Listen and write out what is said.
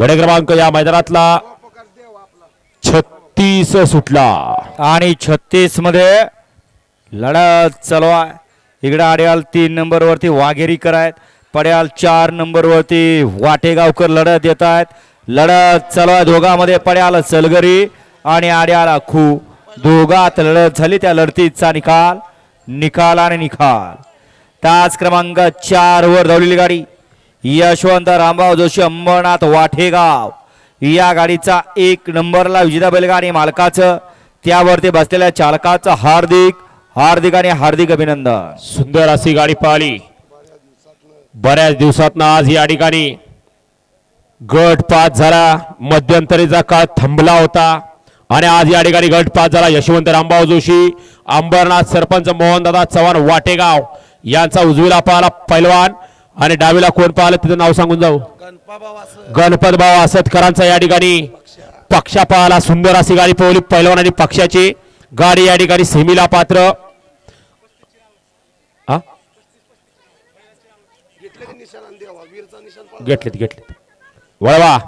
गडे क्रमांक या मैदानातला छत्तीस सुटला. आणि छत्तीसमध्ये लढत चालू आहे. इकडे आड्याल तीन नंबर वरती वाघेरीकर आहेत. पड्याल चार नंबर वरती वाटेगावकर लढत येत आहेत. लढत चालू आहे दोघांमध्ये. पड्याल सलगरी आणि आड्याला खू दोघात लढत झाली त्या लढतीचा निकाल. निकाल आणि निकाल तास क्रमांक चार वर धावलेली गाडी. यशवंत रामराव जोशी अंबरनाथ वाठेगाव. या गाडीचा एक नंबरला विजेता बैलगाडी मालकाचं त्यावरती बसलेल्या चालकाचं हार्दिक हार्दिक आणि हार्दिक अभिनंदन. सुंदर अशी गाडी पाहिली. बऱ्याच दिवसात आज या ठिकाणी गट पाच झाला. मध्यंतरीचा काळ थांबला होता. आणि आज या ठिकाणी गट पाच झाला यशवंत रामभाऊ जोशी अंबरनाथ सरपंच मोहनदादा चव्हाण वाटेगाव यांचा उजवीला पाहिला पैलवान. आणि डावीला कोण पाहिलं? तिथं नाव सांगून जाऊ. गणपत भाऊ असतकरांचा या ठिकाणी पक्षा पाहाला. सुंदर अशी गाडी पोहली पैलवान आणि पक्षाची गाडी या ठिकाणी सेमीला पात्र. हा घेतलेत घेतलेत. वळवा.